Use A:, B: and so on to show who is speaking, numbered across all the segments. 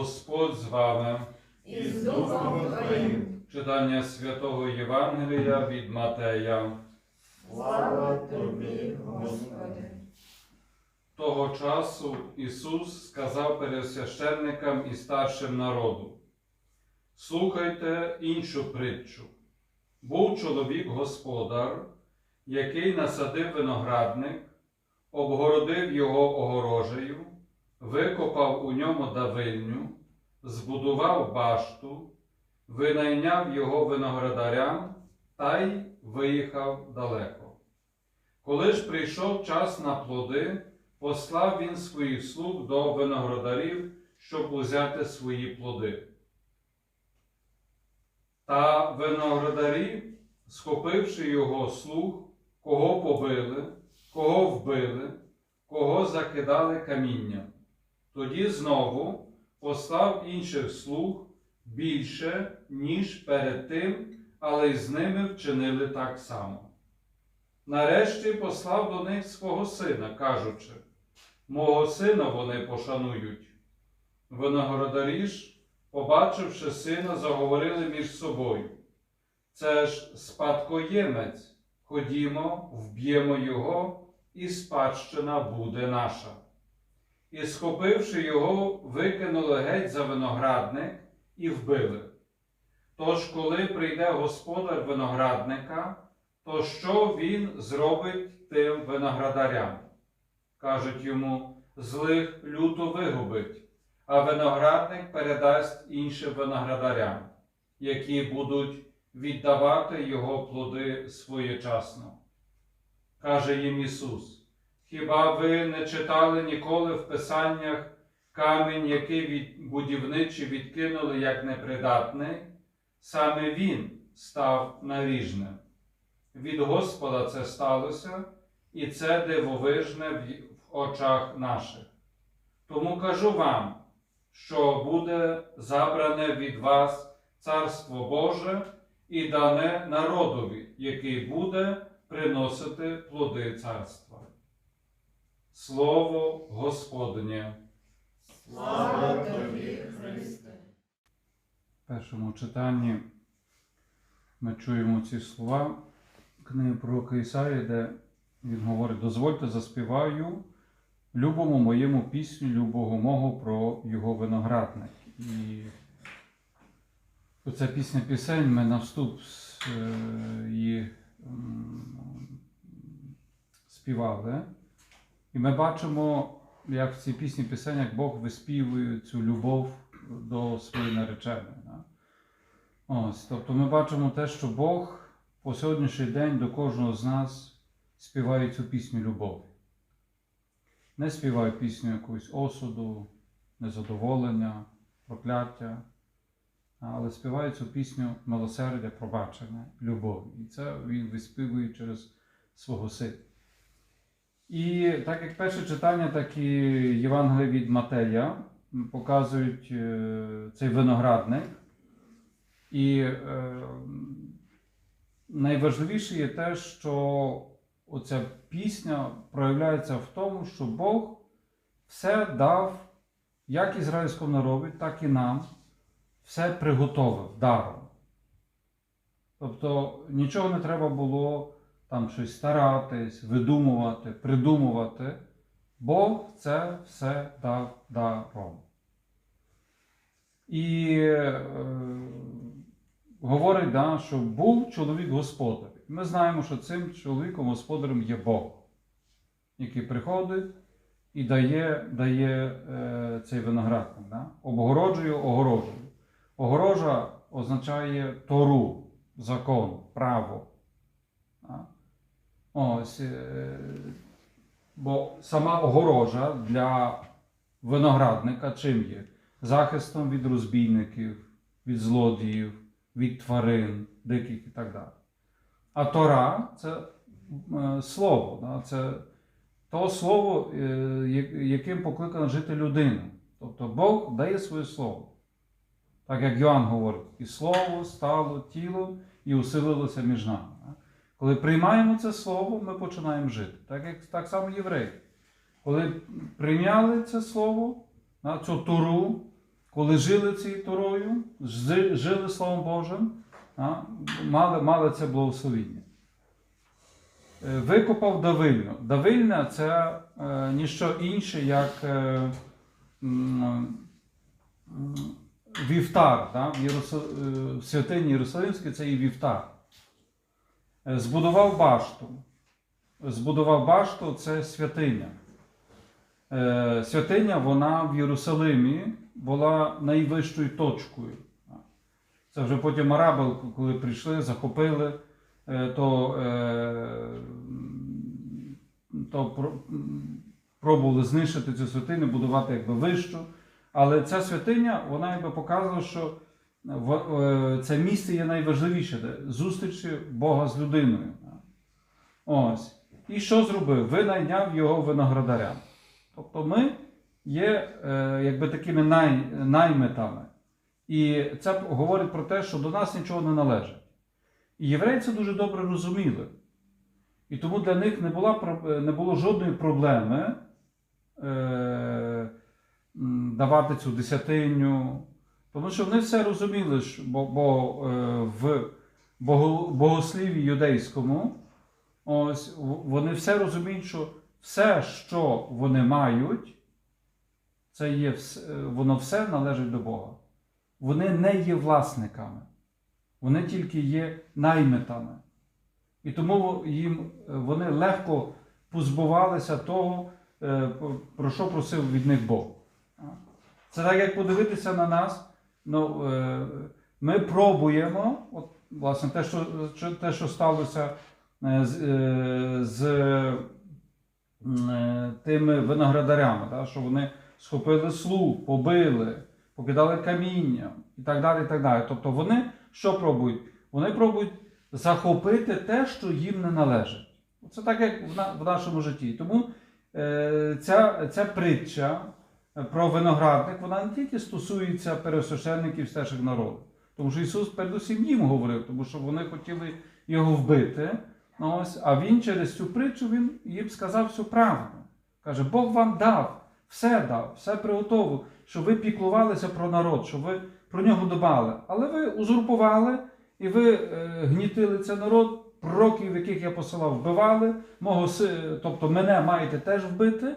A: Господь з вами.
B: і з Духом Твоїм.
A: Читання святого Євангелія від Матея.
B: Слава Тобі, Господи.
A: Того часу Ісус сказав пересвященникам і старшим народу: Слухайте іншу притчу. Був чоловік господар, який насадив виноградник, обгородив його огорожею, викопав у ньому давильню, збудував башту, винайняв його виноградарям та й виїхав далеко. Коли ж прийшов час на плоди, послав він своїх слуг до виноградарів, щоб узяти свої плоди. Та виноградарі, схопивши його слуг, кого побили, кого вбили, кого закидали камінням. Тоді знову послав інших слуг більше, ніж перед тим, але й з ними вчинили так само. Нарешті послав до них свого сина, кажучи, мого сина вони пошанують. Виноградарі ж, побачивши сина, заговорили між собою. Це ж спадкоємець, ходімо, вб'ємо його, і спадщина буде наша. І, схопивши його, викинули геть за виноградник і вбили. Тож, коли прийде господар виноградника, то що він зробить тим виноградарям? Кажуть йому, злих люто вигубить, а виноградник передасть іншим виноградарям, які будуть віддавати його плоди своєчасно. Каже їм Ісус: Хіба ви не читали ніколи в Писаннях камінь, який від будівничі відкинули як непридатний? Саме він став наріжним. Від Господа це сталося, і це дивовижне в очах наших. Тому кажу вам, що буде забране від вас Царство Боже і дане народові, який буде приносити плоди царства. Слово Господнє.
B: Слава Тобі, Христе.
A: В першому читанні ми чуємо ці слова книги пророка Ісаї, де він говорить: дозвольте заспіваю любому моєму пісню, любого мого про його виноградник. І оця пісня пісень ми на вступ е, її співали. І ми бачимо, як в цій пісні пісень, як Бог виспівує цю любов до своєї нареченої. Ось, тобто ми бачимо те, що Бог по сьогоднішній день до кожного з нас співає цю пісню любові. Не співає пісню якогось осуду, незадоволення, прокляття, але співає цю пісню милосердя, пробачення, любові. І це він виспівує через свого сина. І так як перше читання, так і Євангелія від Матея показують е, цей виноградник. І е, найважливіше є те, що оця пісня проявляється в тому, що Бог все дав як ізраїльському народу, так і нам, все приготовив даром. Тобто нічого не треба було там щось старатись, видумувати, придумувати. Бог це все дав даром. І е, говорить, да, що був чоловік господар. Ми знаємо, що цим чоловіком господарем є Бог, який приходить і дає дає е, цей виноградник. Да? Обгороджує, огороджує. Огорожа означає тору, закон, право. Ось, е, бо сама огорожа для виноградника чим є? Захистом від розбійників, від злодіїв, від тварин, диких і так далі. А Тора це е, слово, це то слово, е, яким покликана жити людина. Тобто Бог дає своє слово. Так як Йоанн говорить, і слово стало тілом і усилилося між нами. Коли приймаємо це слово, ми починаємо жити. Так, як, так само євреї. Коли прийняли це слово, цю туру, коли жили цією Торою, жили Словом Божим, мали, мали це благословіння. Е, Викопав давильню. Давильня це е, ніщо інше, як е, вівтар. Да? В, Єрусал... е, святині Єрусалимській це і вівтар. Е, Збудував башту. Збудував башту це святиня. Е, Святиня вона в Єрусалимі була найвищою точкою. Це вже потім араби, коли прийшли, захопили, е, то, то пробували знищити цю святиню, будувати якби вищу. Але ця святиня, вона якби показує, що це місце є найважливіше де зустрічі Бога з людиною. Ось. І що зробив? Винайняв його виноградарям. Тобто ми є е, якби такими най, наймитами. І це говорить про те, що до нас нічого не належить. І євреї це дуже добре розуміли. І тому для них не, була, не було жодної проблеми е, давати цю десятиню. Тому що вони все розуміли, що, бо, бо е, в бого- богослів'ї юдейському ось, вони все розуміють, що все, що вони мають, це є, е, воно все належить до Бога. Вони не є власниками, вони тільки є наймитами. І тому їм е, вони легко позбувалися того, про що просив від них Бог. Це так, як подивитися на нас. Ну, е, ми пробуємо, от, власне, те, що, те, що сталося е, з, е, з тими виноградарями, да, що вони схопили слуг, побили, покидали каміння і так далі. і так далі. Тобто вони що пробують? Вони пробують захопити те, що їм не належить. Це так, як в, на, в нашому житті. Тому ця, ця притча про виноградник, вона не тільки стосується пересвященників стежих народу. Тому що Ісус передусім їм говорив, тому що вони хотіли його вбити. Ну, Ось, а він через цю притчу він їм сказав всю правду. Каже, Бог вам дав, все дав, все приготовив, щоб ви піклувалися про народ, щоб ви про нього дбали. Але ви узурпували і ви е, гнітили цей народ, пророків, яких я посилав, вбивали, мого тобто мене маєте теж вбити.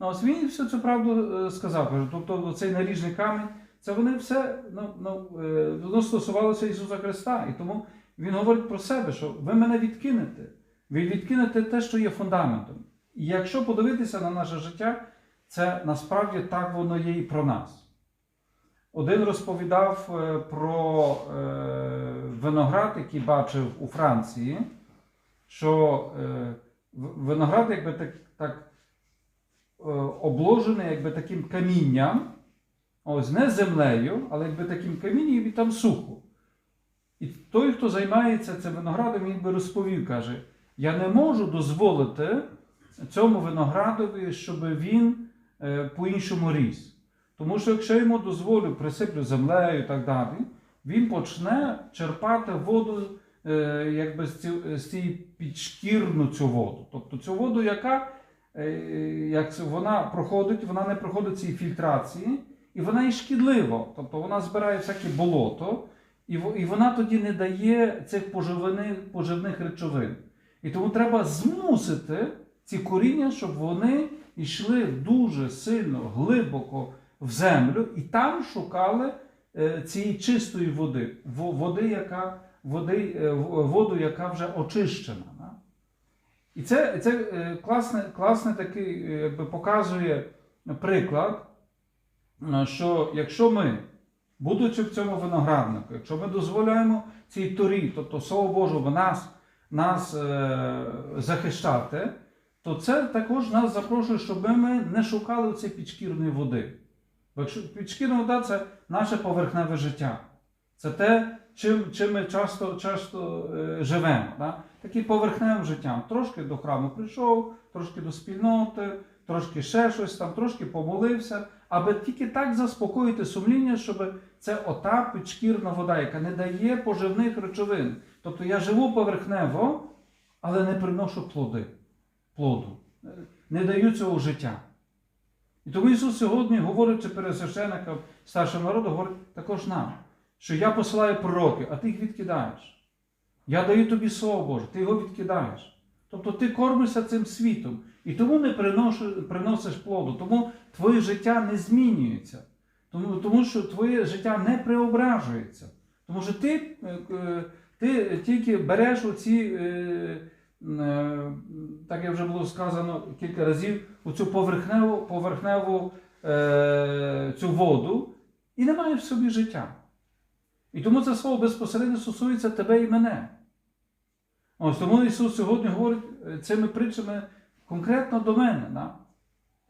A: Ну, ось він всю цю правду е, сказав. Тобто цей наріжний камінь, це вони все ну, ну, е, воно стосувалося Ісуса Христа. І тому Він говорить про себе, що ви мене відкинете. Ви відкинете те, що є фундаментом. І якщо подивитися на наше життя, це насправді так воно є і про нас. Один розповідав е, про виноград, який бачив у Франції, що виноград, якби так, так обложений якби таким камінням, ось не землею, але якби таким камінням і там сухо. І той, хто займається цим виноградом, він би розповів, каже: я не можу дозволити цьому виноградові, щоб він е, по-іншому ріс. Тому що якщо йому дозволю, присиплю землею і так далі, він почне черпати воду е, якби з, ці, з цієї підшкірну цю воду. Тобто цю воду, яка е, як вона проходить, вона не проходить цієї фільтрації, і вона і шкідлива. Тобто вона збирає всяке болото, і, і вона тоді не дає цих поживини, поживних речовин. І тому треба змусити ці коріння, щоб вони йшли дуже сильно, глибоко в землю, і там шукали е, цієї чистої води, води, яка, води, е, воду, яка вже очищена. І це, це е, класне, класне такий, е, якби показує приклад, е, що якщо ми, будучи в цьому винограднику, якщо ми дозволяємо цій торі, тобто Слово Божого, нас, нас е, захищати, то це також нас запрошує, щоб ми не шукали цієї підшкірної води. Бо якщо підшкірна вода це наше поверхневе життя. Це те, чим, чим ми часто, часто е, живемо. Да? Таким поверхневим життям. Трошки до храму прийшов, трошки до спільноти, трошки ще щось там, трошки помолився, аби тільки так заспокоїти сумління, щоб це ота підшкірна вода, яка не дає поживних речовин. Тобто я живу поверхнево, але не приношу плоди, плоду, не даю цього життя. І тому Ісус сьогодні, говорячи перед священником старшим народу, говорить також нам, що я посилаю пророків, а ти їх відкидаєш. Я даю тобі слово Боже, ти його відкидаєш. Тобто ти кормишся цим світом і тому не приносиш, плоду, тому твоє життя не змінюється. Тому, що твоє життя не преображується. Тому що ти, е, е, ти тільки береш оці, е, так як вже було сказано кілька разів, оцю поверхневу, поверхневу цю воду і не маєш в собі життя. І тому це слово безпосередньо стосується тебе і мене. Ось тому Ісус сьогодні говорить е, цими притчами конкретно до мене. Да?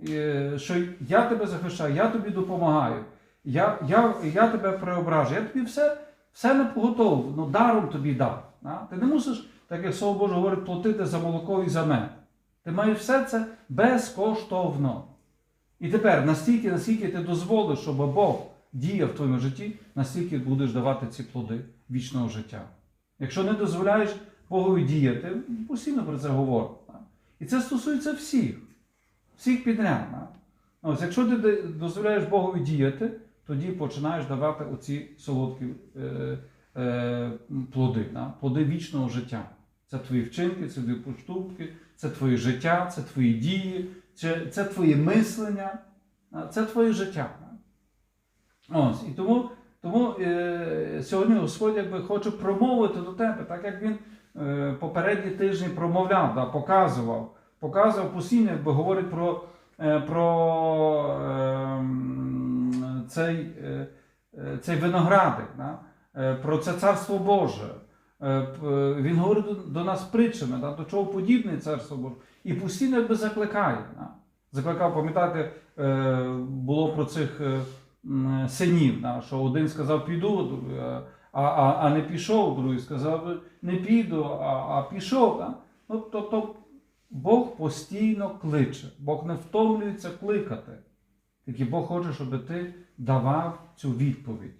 A: Е, Що я тебе захищаю, я тобі допомагаю, я, я, я тебе преображу, я тобі все, все не поготовив, ну, даром тобі дав. Да? Ти не мусиш, так як Слово Боже говорить, платити за молоко і за мед. Ти маєш все це безкоштовно. І тепер, настільки, наскільки ти дозволиш, щоб Бог діяв в твоєму житті, настільки будеш давати ці плоди вічного життя. Якщо не дозволяєш Богові діяти, постійно про це говоримо. І це стосується всіх, всіх підряд. Ось, якщо ти дозволяєш Богові діяти, тоді починаєш давати оці солодкі е, е, плоди, плоди вічного життя. Це твої вчинки, це твої поступки, це твоє життя, це твої дії, це твоє мислення, це твоє життя. Ось, і тому, тому е, сьогодні Господь якби хоче промовити до тебе, так як він е, попередні тижні промовляв, да, показував, показував постійно, якби говорить про, е, про е, цей, е, е, цей виноградик, да, е, про це царство Боже. Е, п- Він говорить до, нас притчами, да, до чого подібне царство Боже. І постійно якби закликає. Да. Закликав, пам'ятаєте, е, було про цих е, синів, да, що один сказав, піду, е, а, а, а не пішов, другий сказав, не піду, а, а пішов. Да? Ну, тобто Бог постійно кличе, Бог не втомлюється кликати. Тільки Бог хоче, щоб ти давав цю відповідь.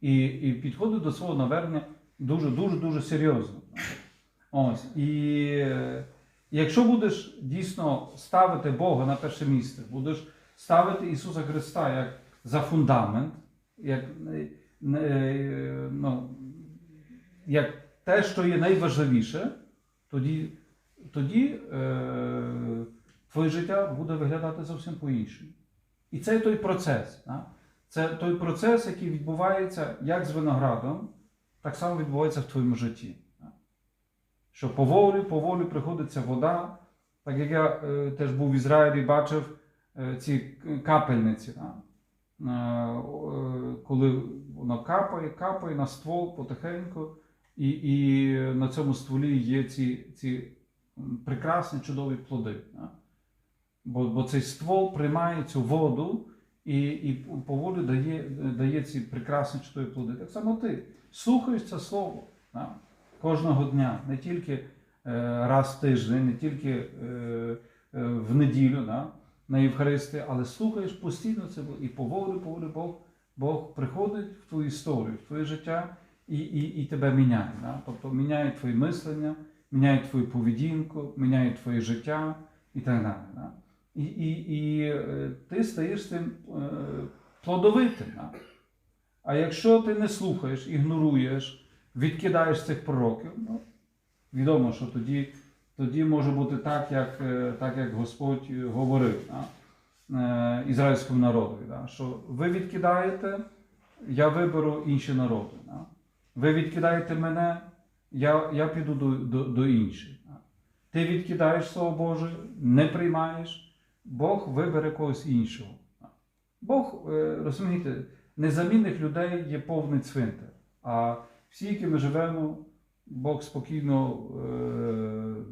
A: І, і підходив до свого навернення дуже, дуже, дуже серйозно. Ось. І е, якщо будеш дійсно ставити Бога на перше місце, будеш ставити Ісуса Христа як за фундамент, як, е, е, ну, як те, що є найважливіше, тоді, тоді е, твоє життя буде виглядати зовсім по-іншому. І це той процес. Да? Це той процес, який відбувається як з виноградом, так само відбувається в твоєму житті. Що поволі, поволі приходиться вода. Так як я е, теж був в Ізраїлі, бачив е, ці капельниці. Да? Е, е, коли воно капає, капає на ствол потихеньку, і, і на цьому стволі є ці, ці прекрасні чудові плоди. Бо, бо цей ствол приймає цю воду і, і поволі дає, дає ці прекрасні чудові плоди. Так само ти слухаєш це слово да? кожного дня, не тільки е, раз в тиждень, не тільки е, е, в неділю да? На Євхаристії, але слухаєш постійно це і поволі, поволі Бог, Бог приходить в твою історію, в твоє життя і, і, і тебе міняє. Да? Тобто міняє твоє мислення, міняє твою поведінку, міняє твоє життя і так далі. Да? І, і, і е, ти стаєш цим е, плодовитим. Да? А якщо ти не слухаєш, ігноруєш, відкидаєш цих пророків, ну, відомо, що тоді, тоді може бути так, як, е, так, як Господь говорив да? е, ізраїльському народу, да? що ви відкидаєте, я виберу інші народи. Да? Ви відкидаєте мене, я, я піду до, до, до інших. Да? Ти відкидаєш Слово Боже, не приймаєш, Бог вибере когось іншого. Бог, е, розумієте, незамінних людей є повний цвинтар. А всі, які ми живемо, Бог спокійно е,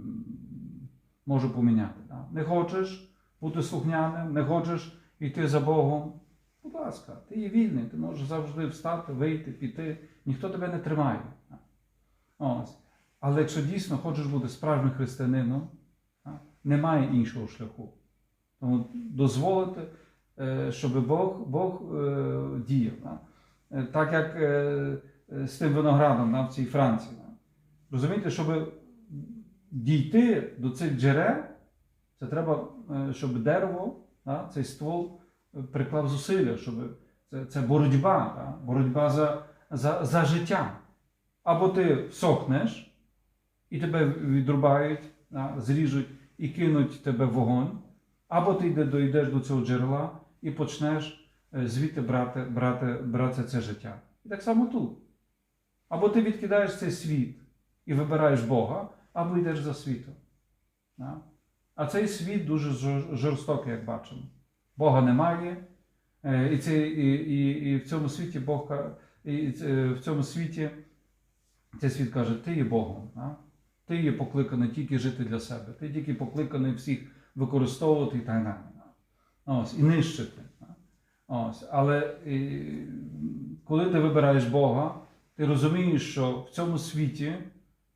A: може поміняти. да. Не хочеш бути слухняним, не хочеш йти за Богом. Будь ласка, ти є вільний, ти можеш завжди встати, вийти, піти. Ніхто тебе не тримає. да. Ось. Але якщо дійсно хочеш бути справжнім християнином, да, немає іншого шляху. Тому дозволити, е, щоб Бог, Бог е, діяв. да. Е, Так як е, е, з тим виноградом да, в цій Франції. Розумієте, щоб дійти до цих джерел, це треба, е, щоб дерево да, цей ствол е, приклав зусилля, щоб це, це боротьба, да, боротьба за, за, за життя. Або ти всохнеш, і тебе відрубають, да, зріжуть і кинуть тебе в вогонь, або ти дійдеш до цього джерела і почнеш е, звідти брати, брати, брати це життя. І так само тут. Або ти відкидаєш цей світ і вибираєш Бога, або йдеш за світом. А цей світ дуже жорстокий, як бачимо. Бога немає. Е, І, це, і, і, і в цьому світі Бог і в цьому світі цей світ каже, ти є Богом. Да? Ти є покликаний тільки жити для себе. Ти тільки покликаний всіх використовувати і так. Ось, і нищити. да. Ось. Але і, коли ти вибираєш Бога, ти розумієш, що в цьому світі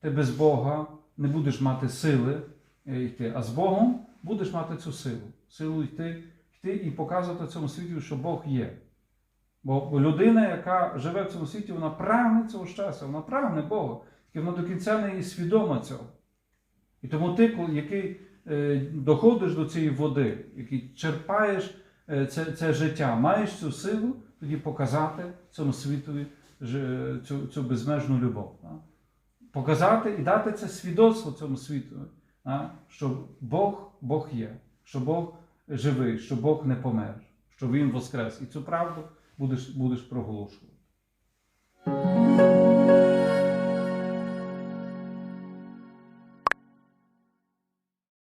A: ти без Бога не будеш мати сили е, йти, а з Богом будеш мати цю силу. Силу йти, йти і показувати цьому світі, що Бог є. Бо людина, яка живе в цьому світі, вона прагне цього щастя, вона прагне Бога, тільки вона до кінця не є свідома цього. І тому ти, який е, доходиш до цієї води, який черпаєш е, це, це життя, маєш цю силу тоді показати цьому світові цю, цю безмежну любов. Показати і дати це свідоцтво цьому світу, що Бог, Бог є, що Бог живий, що Бог не помер, що Він воскрес. І цю правду будеш, будеш проголошувати.